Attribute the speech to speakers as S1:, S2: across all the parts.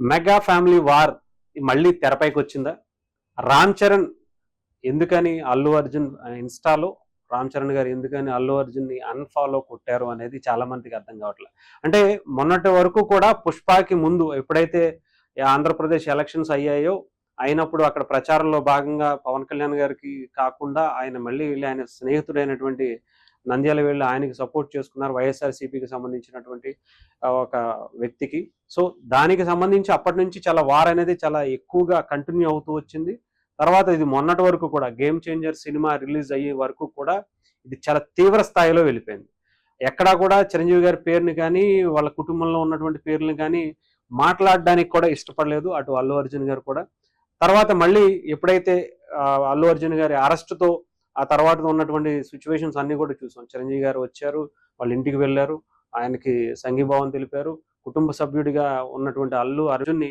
S1: Mega family war మళ్ళీ తెరపైకి వచ్చిందా? రామ్ చరణ్ ఎందుకని అల్లు అర్జున్ ఇన్స్టాలో రామ్ చరణ్ గారు ఎందుకని అల్లు అర్జున్ని అన్ఫాలో కొట్టారు అనేది చాలా మందికి అర్థం కావట్లేదు అంటే మొన్నటి వరకు కూడా పుష్పకి ముందు ఎప్పుడైతే ఆంధ్రప్రదేశ్ ఎలక్షన్స్ అయ్యాయో అయినప్పుడు అక్కడ ప్రచారంలో భాగంగా పవన్ కళ్యాణ్ గారికి కాకుండా ఆయన మళ్ళీ వెళ్ళి ఆయన స్నేహితుడైనటువంటి నంద్యాల వెళ్ళి ఆయనకి సపోర్ట్ చేసుకున్నారు వైఎస్ఆర్సీపీకి సంబంధించినటువంటి ఒక వ్యక్తికి. సో దానికి సంబంధించి అప్పటి నుంచి చాలా వార్ అనేది చాలా ఎక్కువగా కంటిన్యూ అవుతూ వచ్చింది. తర్వాత ఇది మొన్నటి వరకు కూడా గేమ్ చేంజర్ సినిమా రిలీజ్ అయ్యే వరకు కూడా ఇది చాలా తీవ్ర స్థాయిలో వెళ్ళిపోయింది. ఎక్కడా కూడా చిరంజీవి గారి పేరుని కానీ వాళ్ళ కుటుంబంలో ఉన్నటువంటి పేర్లను కానీ మాట్లాడడానికి కూడా ఇష్టపడలేదు. అటు అల్లు అర్జున్ గారు కూడా. తర్వాత మళ్ళీ ఎప్పుడైతే అల్లు అర్జున్ గారి అరెస్ట్తో ఆ తర్వాత ఉన్నటువంటి సిచ్యువేషన్స్ అన్ని కూడా చూసాం. చిరంజీవి గారు వచ్చారు వాళ్ళ ఇంటికి వెళ్ళారు ఆయనకి సంఘీభావం తెలిపారు కుటుంబ సభ్యుడిగా ఉన్నటువంటి అల్లు అర్జున్ని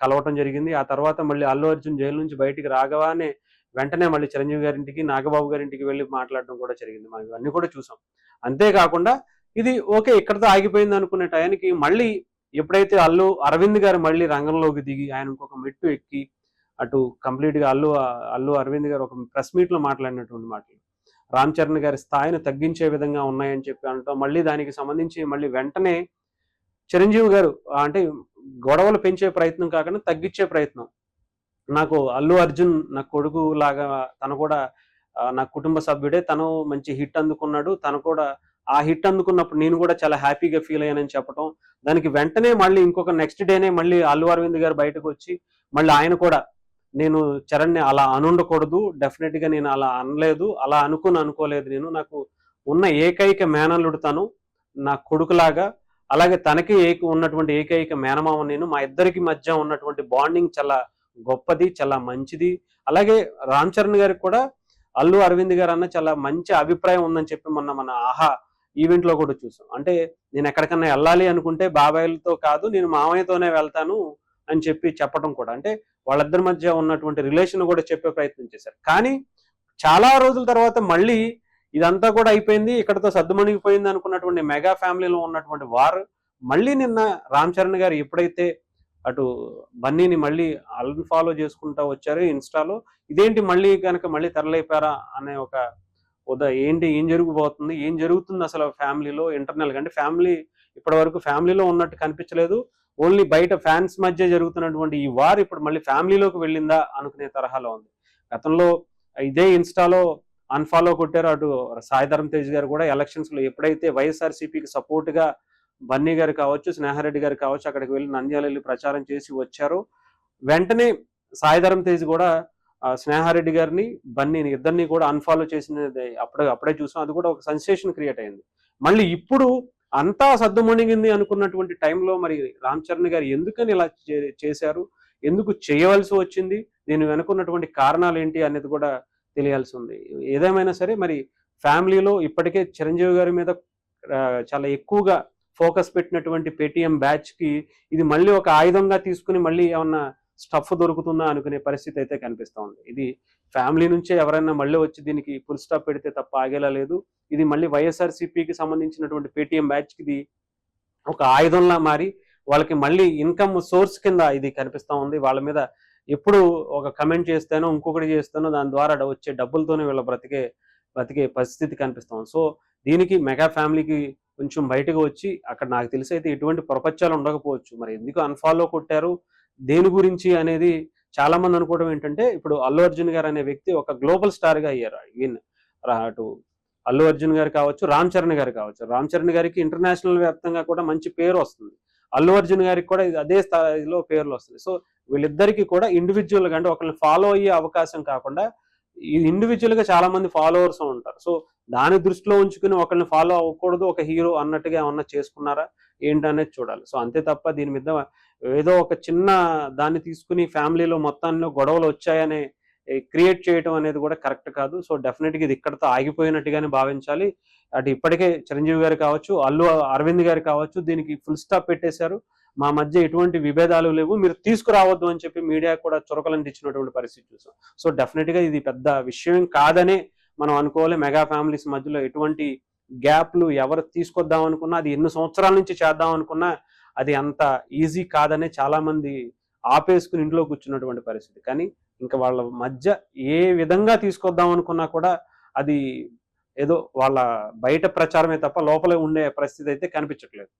S1: కలవటం జరిగింది. ఆ తర్వాత మళ్ళీ అల్లు అర్జున్ జైలు నుంచి బయటికి రాగానే వెంటనే మళ్ళీ చిరంజీవి గారింటికి నాగబాబు గారింటికి వెళ్ళి మాట్లాడడం కూడా జరిగింది. మనం ఇవన్నీ కూడా చూసాం. అంతేకాకుండా ఇది ఓకే ఇక్కడతో ఆగిపోయింది అనుకునే టయానికి మళ్ళీ ఎప్పుడైతే అల్లు అరవింద్ గారు మళ్ళీ రంగంలోకి దిగి ఆయన ఇంకొక మెట్టు ఎక్కి అటు కంప్లీట్గా అల్లు అల్లు అరవింద్ గారు ఒక ప్రెస్ మీట్లో మాట్లాడినటువంటి మాటలు. రామ్ చరణ్ గారి స్థాయిని తగ్గించే విధంగా ఉన్నాయని చెప్పి అనటం మళ్ళీ దానికి సంబంధించి మళ్ళీ వెంటనే చిరంజీవి గారు అంటే గొడవలు పెంచే ప్రయత్నం కాకుండా తగ్గించే ప్రయత్నం. నాకు అల్లు అర్జున్ నా కొడుకు లాగా తను కూడా నా కుటుంబ సభ్యుడే తను మంచి హిట్ అందుకున్నాడు తను కూడా ఆ హిట్ అందుకున్నప్పుడు నేను కూడా చాలా హ్యాపీగా ఫీల్ అయ్యానని చెప్పడం దానికి వెంటనే మళ్ళీ ఇంకొక నెక్స్ట్ డేనే మళ్ళీ అల్లు అరవింద్ గారు బయటకు వచ్చి మళ్ళీ ఆయన కూడా నేను చరణ్ని అలా అనుండకూడదు. డెఫినెట్గా నేను అలా అనలేదు. అలా అనుకుని అనుకోలేదు నేను. నాకు ఉన్న ఏకైక మేనల్లుడు తను నా కొడుకులాగా అలాగే తనకి ఏక ఉన్నటువంటి ఏకైక మేనమామ నేను. మా ఇద్దరికి మధ్య ఉన్నటువంటి బాండింగ్ చాలా గొప్పది చాలా మంచిది. అలాగే రామ్ చరణ్ గారికి కూడా అల్లు అరవింద్ గారు అన్న చాలా మంచి అభిప్రాయం ఉందని చెప్పి మొన్న మన ఆహా ఈవెంట్లో కూడా చూసాం. అంటే నేను ఎక్కడికన్నా వెళ్ళాలి అనుకుంటే బాబాయ్లతో కాదు నేను మామయ్యతోనే వెళ్తాను. అని చెప్పి చెప్పడం కూడా అంటే వాళ్ళిద్దరి మధ్య ఉన్నటువంటి రిలేషన్ కూడా చెప్పే ప్రయత్నం చేశారు. కానీ చాలా రోజుల తర్వాత మళ్ళీ ఇదంతా కూడా అయిపోయింది ఇక్కడతో సర్దుమణిగిపోయింది అనుకున్నటువంటి మెగా ఫ్యామిలీలో ఉన్నటువంటి వారు మళ్ళీ నిన్న రామ్ చరణ్ గారు ఎప్పుడైతే అటు బన్నీని మళ్ళీ అన్ఫాలో చేసుకుంటా వచ్చారు ఇన్స్టాలో ఇదేంటి మళ్ళీ కనుక మళ్ళీ తెరలేపారా అనే ఒక ఉదా ఏంటి ఏం జరిగిపోతుంది ఏం జరుగుతుంది అసలు ఫ్యామిలీలో ఇంటర్నల్గా అంటే ఫ్యామిలీ ఇప్పటి వరకు ఫ్యామిలీలో ఉన్నట్టు కనిపించలేదు. ఓన్లీ బయట ఫ్యాన్స్ మధ్య జరుగుతున్నటువంటి ఈ వార్ ఇప్పుడు మళ్ళీ ఫ్యామిలీలోకి వెళ్ళిందా అనుకునే తరహాలో ఉంది. గతంలో ఇదే ఇన్స్టాలో అన్ఫాలో కొట్టారు అటు సాయిధరం తేజ్ గారు కూడా ఎలక్షన్స్లో ఎప్పుడైతే వైఎస్ఆర్సీపీకి సపోర్ట్గా బన్నీ గారు కావచ్చు స్నేహారెడ్డి గారు కావచ్చు అక్కడికి వెళ్ళి నంద్యాల వెళ్ళి ప్రచారం చేసి వచ్చారు. వెంటనే సాయిధరం తేజ్ కూడా స్నేహారెడ్డి గారిని బన్నీని ఇద్దరిని కూడా అన్ఫాలో చేసినది అప్పుడే అప్పుడే చూసాం. అది కూడా ఒక సెన్సేషన్ క్రియేట్ అయింది. మళ్ళీ ఇప్పుడు అంతా సద్దుమణిగింది అనుకున్నటువంటి టైంలో మరి రామ్ చరణ్ గారు ఎందుకని ఇలా చే- చేశారు? ఎందుకు చేయవలసి వచ్చింది? దీని వెనుకున్నటువంటి కారణాలు ఏంటి అనేది కూడా తెలియాల్సి ఉంది. ఏదేమైనా సరే మరి ఫ్యామిలీలో ఇప్పటికే చిరంజీవి గారి మీద చాలా ఎక్కువగా ఫోకస్ పెట్టినటువంటి పేటిఎం బ్యాచ్కి ఇది మళ్ళీ ఒక ఆయుధంగా తీసుకుని మళ్ళీ ఏమన్నా స్టఫ్ దొరుకుతుందా అనుకునే పరిస్థితి అయితే కనిపిస్తూ ఉంది. ఇది ఫ్యామిలీ నుంచే ఎవరైనా మళ్ళీ వచ్చి దీనికి ఫుల్ స్టాప్ పెడితే తప్ప ఆగేలా లేదు. ఇది మళ్ళీ వైఎస్ఆర్సీపీకి సంబంధించినటువంటి పేటిఎం బ్యాచ్కి ఇది ఒక ఆయుధంలా మారి వాళ్ళకి మళ్ళీ ఇన్కమ్ సోర్స్ కింద ఇది కనిపిస్తా ఉంది. వాళ్ళ మీద ఎప్పుడు ఒక కమెంట్ చేస్తానో ఇంకొకటి చేస్తానో దాని ద్వారా వచ్చే డబ్బులతోనే వీళ్ళ బ్రతికే బ్రతికే పరిస్థితి కనిపిస్తాం సో దీనికి మెగా ఫ్యామిలీకి కొంచెం బయటకు వచ్చి అక్కడ నాకు తెలిసి అయితే ఎటువంటి ప్రపంచాలు ఉండకపోవచ్చు. మరి ఎందుకు అన్ఫాలో కొట్టారు? దేని గురించి అనేది చాలా మంది అనుకోవడం ఏంటంటే ఇప్పుడు అల్లు అర్జున్ గారు అనే వ్యక్తి ఒక గ్లోబల్ స్టార్గా అయ్యారు. ఈవెన్ అటు అల్లు అర్జున్ గారు కావచ్చు రామ్ చరణ్ గారు కావచ్చు. రామ్ చరణ్ గారికి ఇంటర్నేషనల్ వ్యాప్తంగా కూడా మంచి పేరు వస్తుంది. అల్లు అర్జున్ గారికి కూడా ఇది అదే స్థాయిలో పేర్లు వస్తుంది సో వీళ్ళిద్దరికీ కూడా ఇండివిజువల్గా అంటే ఒకరిని ఫాలో అయ్యే అవకాశం కాకుండా ఈ ఇండివిజువల్గా చాలా మంది ఫాలోవర్స్ ఉంటారు. సో దాని దృష్టిలో ఉంచుకుని ఒకరిని ఫాలో అవ్వకూడదు ఒక హీరో అన్నట్టుగా ఏమన్నా చేసుకున్నారా? ఏంటనేది చూడాలి. సో అంతే తప్ప దీని మీద ఏదో ఒక చిన్న దాన్ని తీసుకుని ఫ్యామిలీలో మొత్తాన్ని గొడవలు వచ్చాయనే క్రియేట్ చేయడం అనేది కూడా కరెక్ట్ కాదు. సో డెఫినెట్గా ఇది ఇక్కడతో ఆగిపోయినట్టుగానే భావించాలి. అటు ఇప్పటికే చిరంజీవి గారు కావచ్చు అల్లు అరవింద్ గారు కావచ్చు దీనికి ఫుల్ స్టాప్ పెట్టేశారు. మా మధ్య ఎటువంటి విభేదాలు లేవు. మీరు తీసుకురావద్దు అని చెప్పి మీడియా కూడా చురకలంటించినటువంటి పరిస్థితి చూసాం. సో డెఫినెట్గా ఇది పెద్ద విషయం కాదనే మనం అనుకోవాలి. మెగా ఫ్యామిలీస్ మధ్యలో ఎటువంటి గ్యాప్లు ఎవరు తీసుకొద్దాం అనుకున్నా అది ఎన్ని సంవత్సరాల నుంచి చేద్దాం అనుకున్నా అది అంత ఈజీ కాదనే చాలామంది ఆపేసుకుని ఇంట్లో కూర్చున్నటువంటి పరిస్థితి. కానీ ఇంకా వాళ్ళ మధ్య ఏ విధంగా తీసుకొద్దాం అనుకున్నా కూడా అది ఏదో వాళ్ళ బయట ప్రచారమే తప్ప లోపలే ఉండే పరిస్థితి అయితే కనిపించట్లేదు.